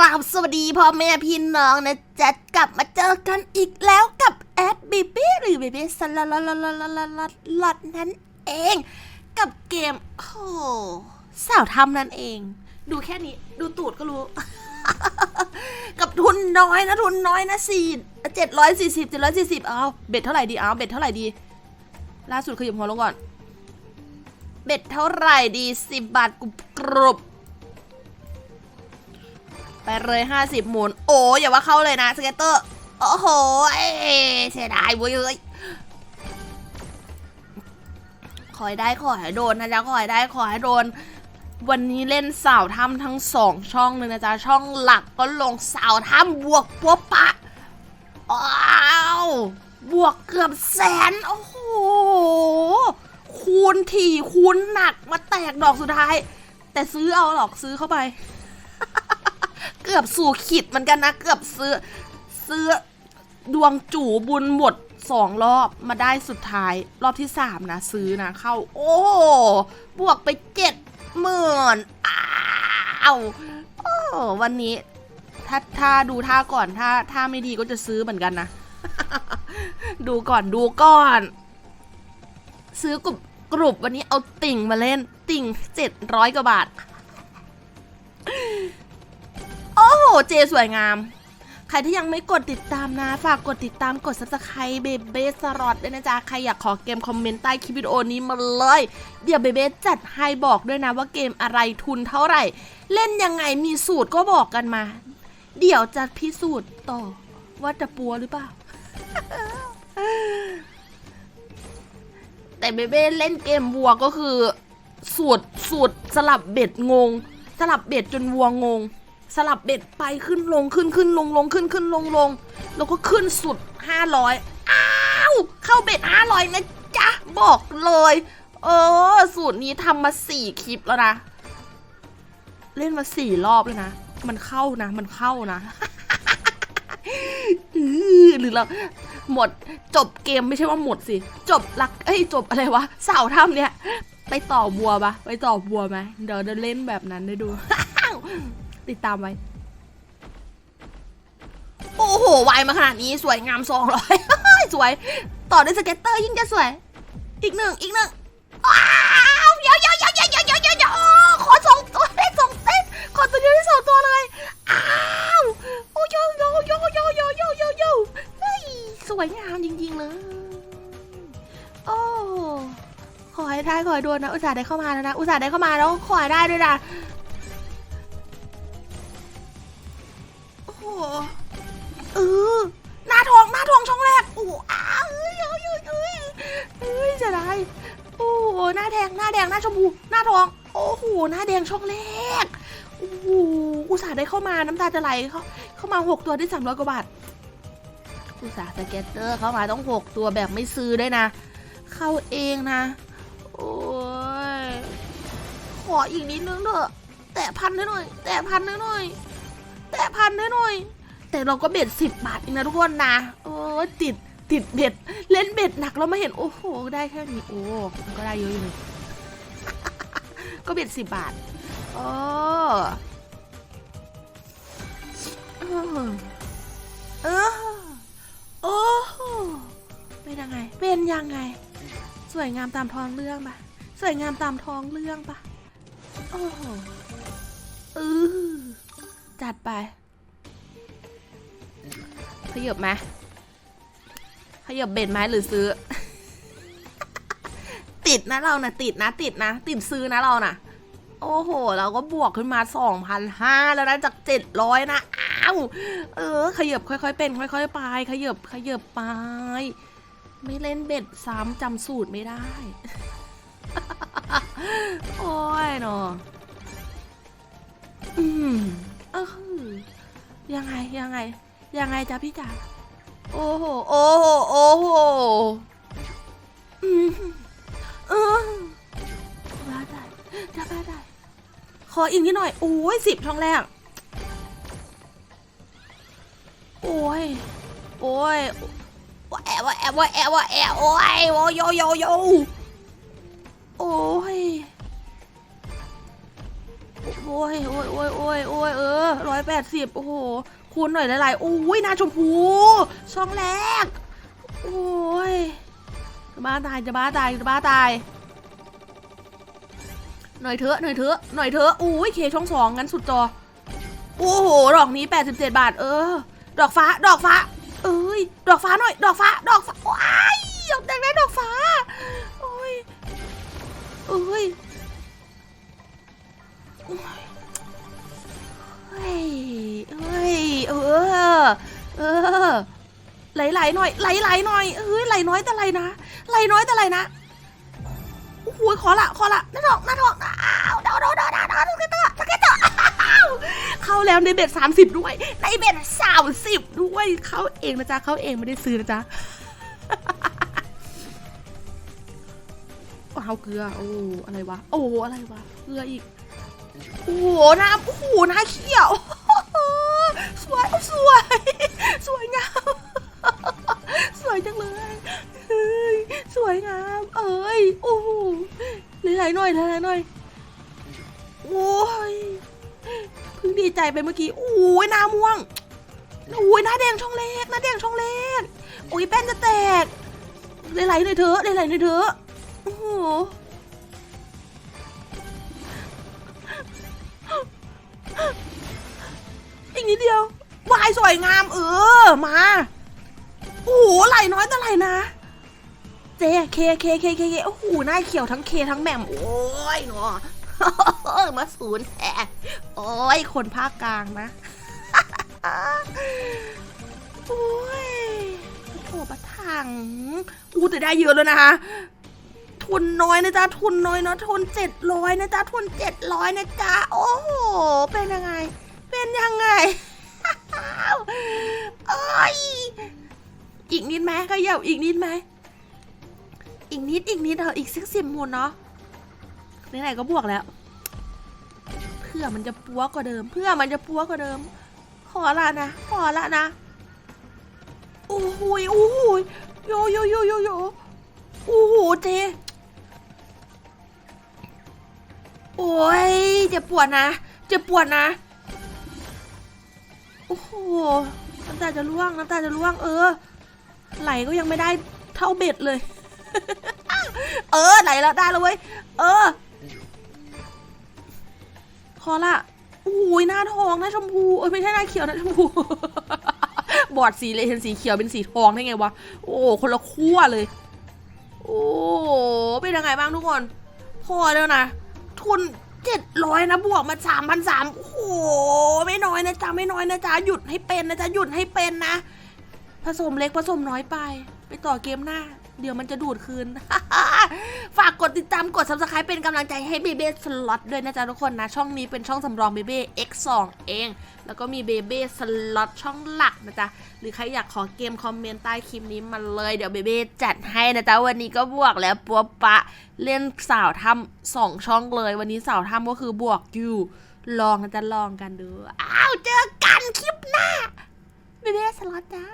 ราบสวัสดีพ่อแม่พี่น้องนะจัดกลับมาเจอกันอีกแล้วกับแอดบีบีหรือบีบีสลลลลัดลัดลัดลัดลัดนั่นเอง กับเกมโอ้สาวทำนั่นเอง ดูแค่นี้ดูตูดก็รู้ กับทุนน้อยนะทุนน้อยนะสี่เจ็ดร้อยสี่สิบเจ็ดร้อยสี่สิบเอาเบ็ดเท่าไหร่ดีเอาเบ็ดเท่าไหร่ดี ล่าสุดขยิบหัวลงก่อน เบ็ดเท่าไหร่ดีสิบบาทกรุบกรุบ ไปเลยห้าสิบหมุน โอ้อย่าว่าเข้าเลยนะสเก็ตเตอร์ โอ้โหเสียดายเว้ยเอ้ยขอให้ได้ขอให้โดนนะจ๊ะขอให้ได้ขอให้โดน วันนี้เล่นสาวถ้ำทั้งสองช่องเลยนะจ๊ะช่องหลักก็ลงสาวถ้ำบวกปัวปะอ้าวบวกเกือบแสนโอ้โหคูณถี่คูณหนักมาแตกดอกสุดท้าย แต่ซื้อเอาหรอกซื้อเข้าไป กือบสู่ขิดเหมือนกันนะเกือบซื้อซื้อดวงจู่บุญหมดสองรอบมาได้สุดท้ายรอบที่สามนะซื้อนะเข้า โอ้บวกไปเจ็ดหมื่นอ้าวโอ้วันนี้ ถ้าถ้าดูท่าก่อนถ้าถ้าไม่ดีก็จะซื้อเหมือนกันนะ ดูก่อนดูก่อน ซื้อกรุบกรุบวันนี้เอาติ่งมาเล่นติ่งเจ็ดร้อยกว่าบาท เจสวยงาม ใครที่ยังไม่กดติดตามนะ ฝากกดติดตามกด subscribe เบเบสรอดด้วยนะจ๊ะ ใครอยากขอเกมคอมเมนต์ใต้คลิปวิดีโอนี้มาเลย เดี๋ยวเบเบจัดให้บอกด้วยนะว่าเกมอะไรทุนเท่าไหร่ เล่นยังไงมีสูตรก็บอกกันมา เดี๋ยวจะพิสูจน์ต่อว่าจะปัวหรือเปล่าแต่เบเบ้เล่นเกมวัวก็คือ สูตรสูตรสลับเบ็ดงง สลับเบ็ดจนวัวงง สลับเบ็ดไปขึ้นลงขึ้นขึ้นลงลงขึ้นขึ้นลงลงแล้วก็ขึ้นสุดห้าร้อยอ้าวเข้าเบ็ดห้าร้อยนะจ๊ะ บอกเลย เออ สูตรนี้ทำมาสี่คลิปแล้วนะ เล่นมาสี่รอบเลยนะ มันเข้านะ มันเข้านะอหรือเราหมดจบเกมไม่ใช่ว่าหมดสิ จบรักเอ้ยจบอะไรวะสาวถ้ำเนี่ย ไปต่อบัวปะไปต่อบัวไหมเดี๋ยวจะเล่นแบบนั้นได้ดู ติดตามไว้ โอ้โหวายมาขนาดนี้สวยงามสองร้อยสวย ต่อด้วยสเก็ตเตอร์ยิ่งจะสวย อีกหนึ่งอีกหนึ่งอ้าวเยอะเยอะเยอะเยอะเยอะเยอะเยอะเยขอสองตัวได้สองเต้ขอตัวเดียวได้สองตัวเลยอ้าวโอ้โยโยโยโยโยโยโยโยเฮ้ยสวยงามจริงๆเลยโอ้ขอให้ได้ขอให้โดนนะอุตส่าห์ได้เข้ามาแล้วนะอุตส่าห์ได้เข้ามาแล้วขอให้ได้ด้วยนะ โอ้โหเออหน้าทองหน้าทองช่องแรกโอ้อ้าเอ้ยเอ้ยเอ้ยเอ้ยเอ้ยจะได้โอ้หหน้าแดงหน้าแดงหน้าชมพูหน้าทองโอ้โหหน้าแดงช่องแรกโอ้โหอุตส่าห์ได้เข้ามาน้ำตาจะไหลเข้าเข้ามาหกตัวได้สามร้อยกว่าบาทอุตส่าห์สเก็ตเตอร์เข้ามาต้องหกตัวแบบไม่ซื้อด้วยนะ เข้าเองนะ โอ้ยขออีกนิดนึงเถอะ แตะพันได้หน่อย แตะพันได้หน่อย แตะพันได้หน่อย แต่เราก็เบ็ดสิบบาทเองนะทุกคนนะ โอ้ยติดติดเบ็ด เล่นเบ็ดหนักแล้วมาเห็น โอ้โห ได้แค่นี้ โอ้มันก็ได้เยอะอยู่เลยก็เบ็ดสิบบาทโอ้เออโอ้โหเป็นยังไง เป็นยังไง สวยงามตามท้องเรื่องปะสวยงามตามท้องเรื่องปะโอ้โหเออ จัดไปขยับไหมขยับเบ็ดไหมหรือซื้อ ติดนะเรานะติดนะ ติดนะ ติดซื้อนะเรานะโอ้โห เราก็บวกขึ้นมาสองพันห้าแล้วนะจากเจ็ดร้อยนะ อ้าว เออ ขยับค่อยๆเป็น ค่อยๆไป ขยับขยับไป ไม่เล่นเบ็ดซ้ำจำสูตรไม่ได้ โอ้ยเนาะอืม เออยังไงยังไง ยังไงจ๊ะพี่จ๋าโอ้โหโอ้โหโอ้โหอืมเออบ้าได้จะบ้าได้ ขออีกนิดหน่อยโอ้ยสิบช่องแรกโอ้ยโอ้ยว่าแอบว่าแอบว่าแอบว่าแอบโอ้ยโอ้ยโยโยโยโอ้ย โอ้ยโอ้ยโอ้ยโอ้ยโอ้ยเออร้อยแปดสิบโอ้โห คูณหน่อยหลายๆโอ้ยหน้าชมพูช่องแรก โอ้ยจะบ้าตายจะบ้าตายจะบ้าตาย หน่อยเถอะหน่อยเถอะหน่อยเถอะอุ้ยเคช่องสองงั้นสุดจอ โอ้โห ดอกนี้87บาท เออ ดอกฟ้า ดอกฟ้า เอ้ย ดอกฟ้าหน่อย ดอกฟ้า ดอกฟ้า ลหน่อยไหลๆหน่อยเอ้ยไหลน้อยแต่ไหลนะไหลน้อยแต่ไหลนะโอ้โหขอละขอละหน้าทองหน้าทองอ้าวดาวดาวดาวดาวดาสเกตเตอร์สเก็ตเตอร์เข้าแล้วในเบ็ดสามสิบด้วย ในเบ็ดสามสิบด้วยเข้าเองนะจ๊ะเข้าเองไม่ได้ซื้อนะจ๊ะว้าวเกลือโอ้อะไรวะโอ้อะไรวะเกลืออีกโอ้โหน้ำโอ้โหน้าเขียวสวยสวยสวยงาม จังเลยเฮ้ยสวยงาม เอ้ยโอ้โหหลายๆหน่อยหลายๆหน่อย โอ้ยเพิ่งดีใจไปเมื่อกี้โอ้ยหน้าม่วงโอ้ยหน้าแดงช่องเล็กหน้าแดงช่องเล็กโอ้ยแป้นจะแตกไหลๆหน่อยเถอะไหลๆหน่อยเถอะโอ้โหอีกนิดเดียววายสวยงามเออมา โอ้โหไหลน้อยแต่ไหลนะ เจเคเคเคเคเคโอ้โหหน้าเขียวทั้งเคทั้งแหม่มโอ้ยเนาะมาศูนย์แทนโอ้ยคนภาคกลางนะโอ้ยโอ้โหปะถังอู้แต่ได้เยอะแล้วนะคะ ทุนน้อยนะจ๊ะ ทุนน้อยเนาะ ทุนเจ็ดร้อยนะจ๊ะ ทุนเจ็ดร้อยนะจ๊ะ โอ้โห เป็นยัง อีกนิดไหมขยับอีกนิดไหมอีกนิดอีกนิดเถอะอีกสักสิบหมุนเนาะไหนๆก็บวกแล้ว เพื่อมันจะปัวกว่าเดิม เพื่อมันจะปัวกว่าเดิม ขอละนะ ขอละนะโอ้โหยโอ้โหยโยโยโยโยโยโอ้โหเจโอ้ยเจ็บปวดนะเจ็บปวดนะโอ้โหน้ำตาจะร่วงน้ำตาจะร่วงเออ ไหลก็ยังไม่ได้เท่าเบ็ดเลย เออไหลแล้วได้แล้วเว้ย เออ พอละอุ้ยหน้าทองหน้าชมพูเอ้ยไม่ใช่หน้าเขียวหน้าชมพู บอดสีเลยเห็นสีเขียวเป็นสีทองได้ไงวะ โอ้คนละขั้วเลย โอ้เป็นยังไงบ้างทุกคน พอแล้วนะ ทุนเจ็ดร้อยนะบวกมาสามพันสามโอ้โหไม่น้อยนะจ๊ะไม่น้อยนะจ๊ะหยุดให้เป็นนะจ๊ะหยุดให้เป็นนะ ผสมเล็กผสมน้อยไป ไปต่อเกมหน้า เดี๋ยวมันจะดูดคืน ฝากกดติดตามกด subscribe เป็นกำลังใจให้เบเบ้สล็อตด้วยนะจ๊ะทุกคนนะ ช่องนี้เป็นช่องสำรองเบเบ้ X2 เอง แล้วก็มีเบเบ้สล็อตช่องหลักนะจ๊ะ หรือใครอยากขอเกมคอมเมนต์ใต้คลิปนี้มาเลย เดี๋ยวเบเบ้จัดให้นะจ๊ะ วันนี้ก็บวกแล้วปัวปะ เล่นสาวทำสองช่องเลย วันนี้สาวทำก็คือบวกอยู่ ลองนะจ๊ะลองกันดู อ้าวเจอกันคลิปหน้าเบเบ้สล็อตจ้า